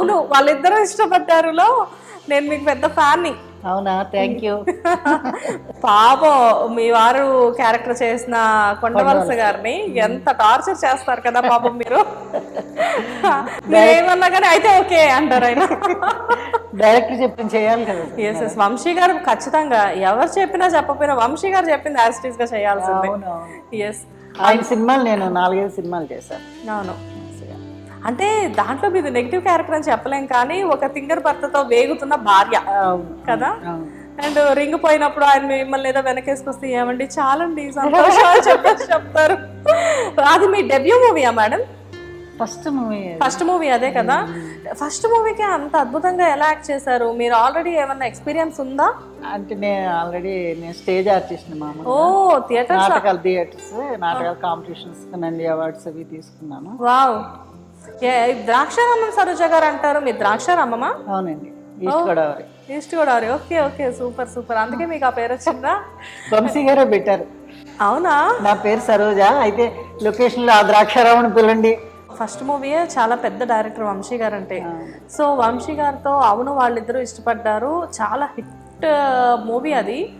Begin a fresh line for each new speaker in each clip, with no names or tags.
అవును వాళ్ళిద్దరూ ఇష్టపడ్డారులో. నేను మీకు పెద్ద ఫ్యాన్ని.
అవునా? థ్యాంక్ యూ
పాపం మీ వారు క్యారెక్టర్ చేసిన కొండవలస గారిని ఎంత టార్చర్ చేస్తారు కదా పాపం మీరు. మీరేమన్నా కానీ అయితే ఓకే అంటారు ఆయన.
డైరెక్టర్ చెప్పింది చేయాలి కదా.
ఎస్ ఎస్ వంశీ గారు ఖచ్చితంగా ఎవరు చెప్పినా చెప్పకపోయినా వంశీ గారు చెప్పింది యాజిటీస్గా చేయాల్సిందే. ఎస్
ఆయన సినిమాలు నేను నాలుగైదు సినిమాలు చేశాను.
అవును. అంటే దాంట్లో మీది నెగిటివ్ క్యారెక్టర్ అని చెప్పలేం కానీ ఒక తింగర్ భర్తతో వేగుతున్న భార్య కదా. అండ్ రింగ్ పోయినప్పుడు ఆయన మిమ్మల్ని ఏదో వెనకేసుకొస్తే ఏమండి? చాలండి సంతోషం అని చెప్పేసి చెప్తారు. అది మీ debut మూవీయా madam
first movie
first movie అదే కదా? ఫస్ట్ మూవీకి అంత అద్భుతంగా ఎలా యాక్ట్ చేశారు? మీరు ఆల్రెడీ ఏమన్నా ఎక్స్పీరియన్స్ ఉందా?
అంటే నేను ఆల్రెడీ నేను స్టేజ్ ఆర్టిస్ట్ మామూలు
ఓ థియేటర్
నాటకాల థియేటర్స్ నాటకాల కాంపిటీషన్స్ నంది అవార్డ్స్ అవి తీసుకున్నాను.
వావ్ ద్రాక్షారామం సరోజ గారు అంటారు. మీ ద్రాక్షారామమా?
అవునండి. East Godavari.
East Godavari. Okay okay. Super super. అందుకే మీకు ఆ పేరు వచ్చిందా?
వంశీ గారే పెట్టారు.
అవునా?
నా పేరు సరోజ. అయితే లొకేషన్లో ఆ ద్రాక్షారావుని పిల్లండి
ఫస్ట్ మూవీయే చాలా పెద్ద డైరెక్టర్ వంశీ గారు అంటే సో వంశీ గారితో అవును వాళ్ళిద్దరూ ఇష్టపడ్డారు. చాలా హిట్ మూవీ అది.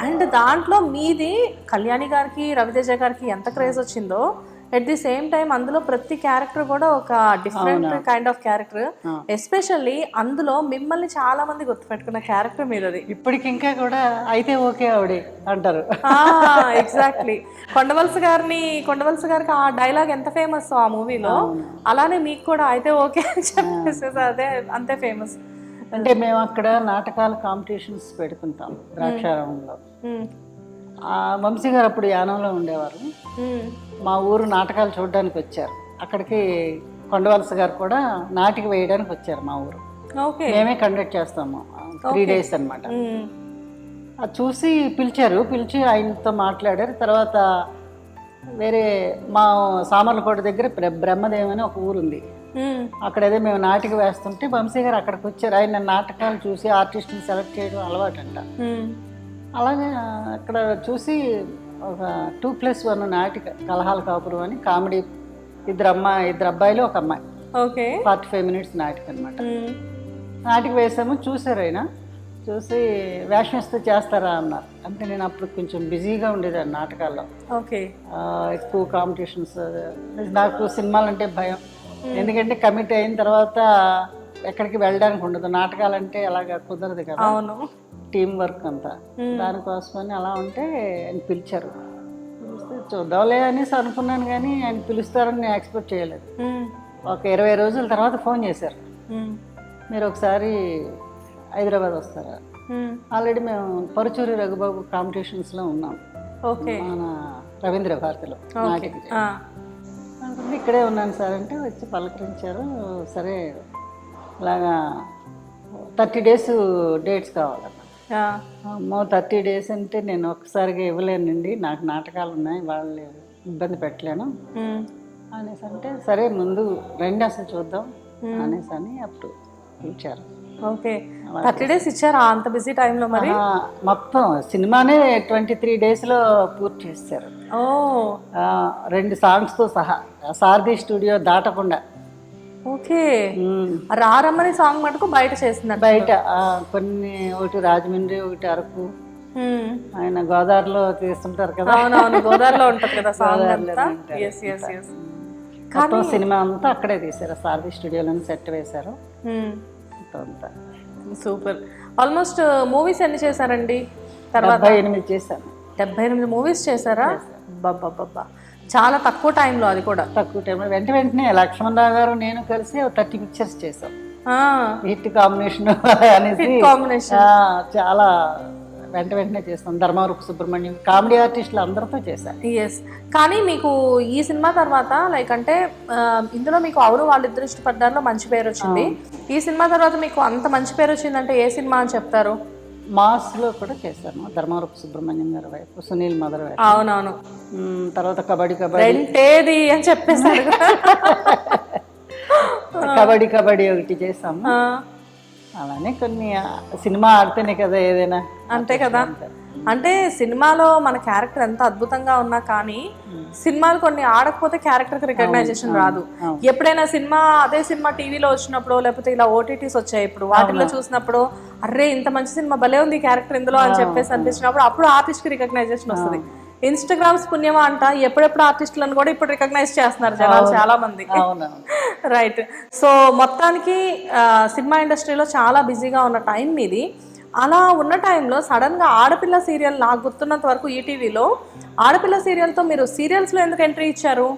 అండ్ దాంట్లో మీది కళ్యాణి గారికి రవితేజ గారికి ఎంత క్రేజ్ వచ్చిందో ఎట్ ది సేమ్ టైం అందులో ప్రతి క్యారెక్టర్ కూడా ఒక different kind of character especially అందులో మిమ్మల్ని చాలా మంది గుర్తుపెట్టుకున్న క్యారెక్టర్ మీద అది.
ఇప్పటికి ఇంకా కూడా అయితే ఓకే ఆవిడ అంటారు.
ఎగ్జాక్ట్లీ కొండవలస గారిని కొండవలస గారికి ఆ డైలాగ్ ఎంత ఫేమస్ ఆ మూవీలో అలానే మీకు కూడా అయితే ఓకే అని చెప్పేసి అదే అంతే ఫేమస్
అంటే మేము అక్కడ నాటకాల కాంపిటీషన్స్ పెడుతుంటాం ద్రాక్షారామంలో. ఆ వంశీ గారు అప్పుడు యానంలో ఉండేవారు. మా ఊరు నాటకాలు చూడడానికి వచ్చారు. అక్కడికి కొండవలస గారు కూడా నాటికి వేయడానికి వచ్చారు మా ఊరు. మేమే కండక్ట్ చేస్తాము. త్రీ డేస్ అన్నమాట. అది చూసి పిలిచారు. పిలిచి ఆయనతో మాట్లాడారు. తర్వాత వేరే మా సామర్లకోట దగ్గర బ్ర- బ్రహ్మదేవం అని ఒక ఊరుంది అక్కడ మేము నాటిక వేస్తుంటే వంశీ గారు అక్కడికి వచ్చారు. ఆయన నాటకాలు చూసి ఆర్టిస్ట్ని సెలెక్ట్ చేయడం అలవాటంట. అలాగే అక్కడ చూసి ఒక టూ ప్లస్ వన్ నాటిక కలహాల కాపురం అని కామెడీ ఇద్దరు అమ్మాయి ఇద్దరు అబ్బాయిలు ఒక అమ్మాయి.
ఓకే.
ఫార్టీ ఫైవ్ మినిట్స్ నాటిక అనమాట నాటిక వేసాము చూసారు ఆయన. చూసి వేషం ఇస్తే చేస్తారా అన్నారు. అంటే నేను అప్పుడు కొంచెం బిజీగా ఉండేదాన్ని నాటకాల్లో.
ఓకే.
ఎక్కువ కాంపిటీషన్స్ నాకు సినిమాలు అంటే భయం ఎందుకంటే కమిట్ అయిన తర్వాత ఎక్కడికి వెళ్ళడానికి ఉండదు. నాటకాలంటే అలాగా కుదరదు కదా.
అవును.
టీం వర్క్ అంతా. దానికోసమని అలా ఉంటే ఆయన పిలిచారు. పిలిస్తే చూద్దాంలే అనేసి అనుకున్నాను కానీ ఆయన పిలుస్తారని నేను ఎక్స్పెక్ట్ చేయలేదు. ఒక ఇరవై రోజుల తర్వాత ఫోన్ చేశారు. మీరు ఒకసారి హైదరాబాద్ వస్తారా? ఆల్రెడీ మేము పరుచూరి రఘుబాబు కాంపిటీషన్స్లో ఉన్నాం.
ఓకే.
మన రవీంద్ర భారతిలో నాటికి అనుకుంటే ఇక్కడే ఉన్నాను సార్ అంటే వచ్చి పలకరించారు. సరే ఇలాగా థర్టీ డేస్ డేట్స్ కావాలన్న అమ్మో థర్టీ డేస్ అంటే నేను ఒక్కసారిగా ఇవ్వలేనండి. నాకు నాటకాలు ఉన్నాయి వాళ్ళు ఇబ్బంది పెట్టలేను. అనేసి అంటే సరే ముందు రండి అసలు చూద్దాం అనేసి అని అప్పుడు పిలిచారు
ఓకే. థర్టీ డేస్ ఇచ్చారా? అంత బిజీ టైంలో మరి?
మొత్తం సినిమానే ట్వంటీ త్రీ డేస్లో పూర్తి చేశారు
ఓ.
రెండు సాంగ్స్తో సహా. సారథి స్టూడియో దాటకుండా.
ఓకే. రారమ్మని సాంగ్ మటుకు బయట చేస్తున్నారు
బయట కొన్ని ఒకటి రాజమండ్రి ఒకటి అరకు. ఆయన గోదావరిలో తీస్తుంటారు కదా.
అవునవును గోదావరిలో ఉంటది కదా సాంగ్ ఎస్ ఎస్ ఎస్
మొత్తం సినిమా అంతా అక్కడే తీశారు సారథి స్టూడియోలోనే సెట్ వేశారు. అంతా.
సూపర్. ఆల్మోస్ట్ మూవీస్ ఎన్ని చేశారండి? తర్వాత
ఎనిమిది చేశాను.
డెబ్బై ఎనిమిది మూవీస్ చేశారా? బాబా చాలా తక్కువ టైంలో అది కూడా.
తక్కువ టైంలో వెంట వెంటనే లక్ష్మణరావు గారు నేను కలిసి థర్టీ పిక్చర్స్ చేసాం
ఆ.
హిట్ కాంబినేషన్ అనేసి
కాంబినేషన్.
చాలా వెంట వెంటనే చేస్తాం. ధర్మవరపు సుబ్రహ్మణ్యం కామెడీ ఆర్టిస్టులు అందరితో చేశాను
ఎస్ కానీ మీకు ఈ సినిమా తర్వాత లైక్ అంటే ఇందులో మీకు అవును వాళ్ళిద్దరు ఇష్టపడ్డారులో మంచి పేరు వచ్చింది ఈ సినిమా తర్వాత మీకు అంత మంచి పేరు వచ్చిందంటే ఏ సినిమా అని చెప్తారు?
మాస్లో కూడా చేశాను ధర్మవరపు సుబ్రహ్మణ్యం గారి వైపు సునీల్ మదర్ వైపు.
అవునవును.
తర్వాత కబడ్డీ కబడ్డీ.
అని చెప్పేసారు
కబడ్డీ కబడ్డీ ఒకటి చేసాము అలానే కొన్ని సినిమా ఆడితేనే కదా ఏదైనా.
అంతే కదా. అంటే సినిమాలో మన క్యారెక్టర్ ఎంత అద్భుతంగా ఉన్నా కానీ సినిమాలు కొన్ని ఆడకపోతే క్యారెక్టర్కి రికగ్నైజేషన్ రాదు. ఎప్పుడైనా సినిమా అదే సినిమా టీవీలో వచ్చినప్పుడు లేకపోతే ఇలా ఓటీటీస్ వచ్చాయి ఇప్పుడు వాటిల్లో చూసినప్పుడు అరే ఇంత మంచి సినిమా భలే ఉంది క్యారెక్టర్ ఇందులో అని చెప్పేసి అనిపించినప్పుడు అప్పుడు ఆర్టిస్ట్కి రికగ్నైజేషన్ వస్తుంది. ఇన్స్టాగ్రామ్స్ పుణ్యమా అంట ఎప్పుడెప్పుడు ఆర్టిస్టులను కూడా ఇప్పుడు రికగ్నైజ్ చేస్తున్నారు జనాలు చాలా మంది రైట్. సో మొత్తానికి సినిమా ఇండస్ట్రీలో చాలా బిజీగా ఉన్న టైం మీది అలా ఉన్న టైంలో సడన్గా ఆడపిల్ల సీరియల్ నాకు గుర్తున్నంత వరకు ఈటీవీలో ఆడపిల్ల సీరియల్తో మీరు సీరియల్స్లో ఎందుకు ఎంట్రీ ఇచ్చారు?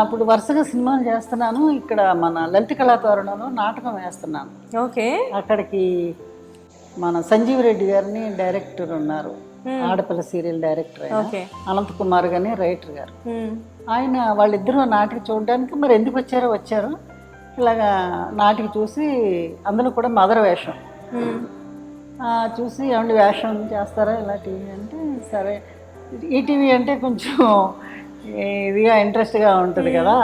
అప్పుడు వరుసగా సినిమాలు చేస్తున్నాను. ఇక్కడ మన లలిత కళాతోరణంలో నాటకం వేస్తున్నాను.
ఓకే.
అక్కడికి మన సంజీవ్ రెడ్డి గారిని డైరెక్టర్ ఉన్నారు. ఆడపిల్ల సీరియల్ డైరెక్టర్ అనంత్ కుమార్ గారిని రైటర్ గారు. ఆయన వాళ్ళిద్దరూ నాటికి చూడడానికి మరి ఎందుకు వచ్చారో వచ్చారు. ఇలాగా నాటికి చూసి అందులో కూడా మదర్ వేషం చూసి ఏమండి వేషం చేస్తారా ఇలా టీవీ అంటే సరే. ఈటీవీ అంటే కొంచెం ఇదిగా ఇంట్రెస్ట్గా ఉంటుంది కదా.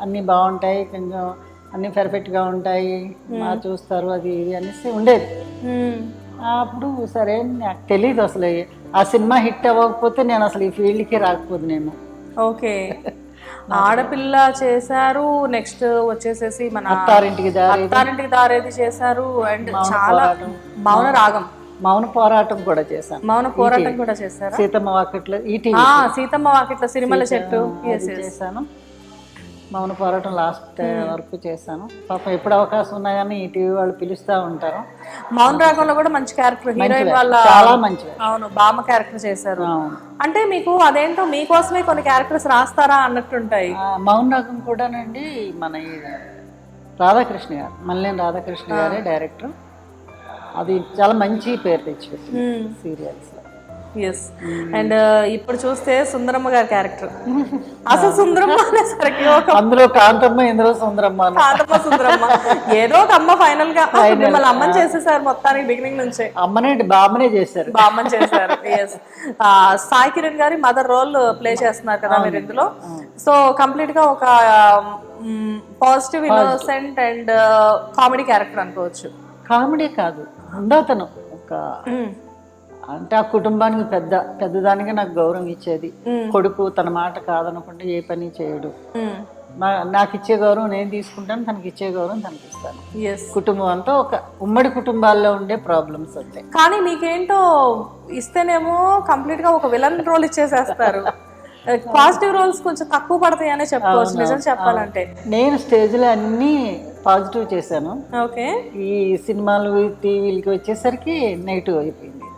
అన్నీ బాగుంటాయి కొంచెం అన్నీ పర్ఫెక్ట్గా ఉంటాయి. బాగా చూస్తారు అది ఇది అనేసి ఉండేది. అప్పుడు సరే నాకు తెలియదు అసలు. ఆ సినిమా హిట్ అవ్వకపోతే నేను అసలు ఈ ఫీల్డ్కి రాకపోదు నేను.
ఓకే. ఆడపిల్ల చేశారు నెక్స్ట్ వచ్చేసేసి మన
అత్తారింటికి
అత్తారింటికి దారేది చేశారు అండ్ చాలా మౌన రాగం.
మౌన పోరాటం కూడా చేశాను.
మౌన పోరాటం కూడా చేశారా?
సీతమ్మ వాకిట్లో
సీతమ్మ వాకిట్ల సిరిమల చెట్టు.
చేశాను. మౌన పోరాటం లాస్ట్ వరకు చేశాను. పాపం ఎప్పుడు అవకాశం ఉన్నా కానీ ఈటీవీ వాళ్ళు పిలుస్తూ ఉంటారు.
మౌన్ రాగంలో కూడా మంచి క్యారెక్టర్ హీరోయిన్ వాళ్ళ
చాలా మంచివి
అవును బామ్మ క్యారెక్టర్ చేశారు.
అవును.
అంటే మీకు అదేంటో మీకోసమే కొన్ని క్యారెక్టర్స్ రాస్తారా అన్నట్టుంటాయి.
మౌన రాగం కూడానండి మన ఈ రాధాకృష్ణ గారు మల్లేని రాధాకృష్ణ గారే డైరెక్టర్ అది చాలా మంచి పేరు తెచ్చిపెట్టింది సీరియల్స్
ఎస్ అండ్ ఇప్పుడు చూస్తే సుందరమ్మ గారి క్యారెక్టర్ అసలు సుందరమ్మ అనేసరికి ఒక
అందులో కాంతమ్మ ఇందులో సుందరమ్మ అని.
కాదమ్మ సుందరమ్మ. ఏదో ఒక అమ్మ ఫైనల్గా. మిమ్మల్ని అమ్మని చేసేసారు మొత్తానికి బిగినింగ్ నుంచే.
అమ్మనే బామ్మనే చేశారు.
బామ్మని చేశారు. ఎస్ సాయి కిరణ్ గారి మదర్ రోల్ ప్లే చేస్తున్నారు కదా మీరు ఇందులో. సో కంప్లీట్గా ఒక positive innocent and comedy character అనుకోవచ్చు.
కామెడీ కాదు. ఉండతను. ఒక అంటే ఆ కుటుంబానికి పెద్ద పెద్దదానిగా నాకు గౌరవం ఇచ్చేది. కొడుకు తన మాట కాదనకుండా ఏ పని చేయడు. నాకు ఇచ్చే గౌరవం నేను తీసుకుంటాను తనకి ఇచ్చే గౌరవం తనకి ఇస్తాను.
ఎస్
కుటుంబం అంతా ఒక ఉమ్మడి కుటుంబాల్లో ఉండే ప్రాబ్లమ్స్ అంతే.
కానీ మీకేంటో ఇస్తేనేమో కంప్లీట్గా ఒక విలన్ రోల్ ఇచ్చేసేస్తారు. పాజిటివ్ రోల్స్ కొంచెం తక్కువ పడతాయనే చెప్పుకోవచ్చు నిజం చెప్పాలంటే.
నేను స్టేజ్లో అన్నీ పాజిటివ్ చేశాను.
ఓకే
ఈ సినిమాలు టీవీలకి వచ్చేసరికి నెగిటివ్ అయిపోయింది.